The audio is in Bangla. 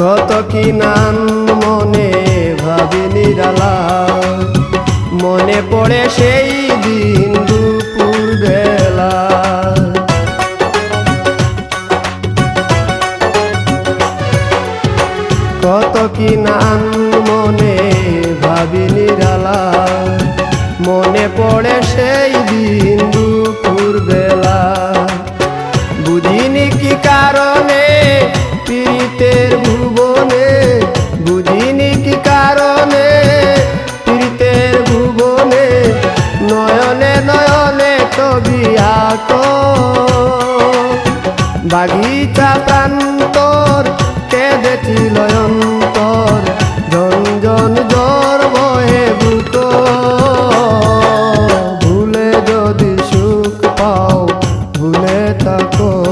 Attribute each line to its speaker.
Speaker 1: কত কি নাম মনে ভাবি নিরালা? মনে পড়ে সেই দিন দুপুর বেলা। কত কি নাম মনে ভাবি নিরালা? মনে পড়ে সেই দিন দুপুর বেলা। বুঝিনি কি কারণে প্রীতি কারণে প্রীতের ভুবনে, নয়নে নয়নে তবি আক। বাগিচা প্রান্তর, কেঁদেছিল অন্তর জঞ্জন জ্বর বহে ভূত। ভুলে যদি সুখ পাও, ভুলে থাকো।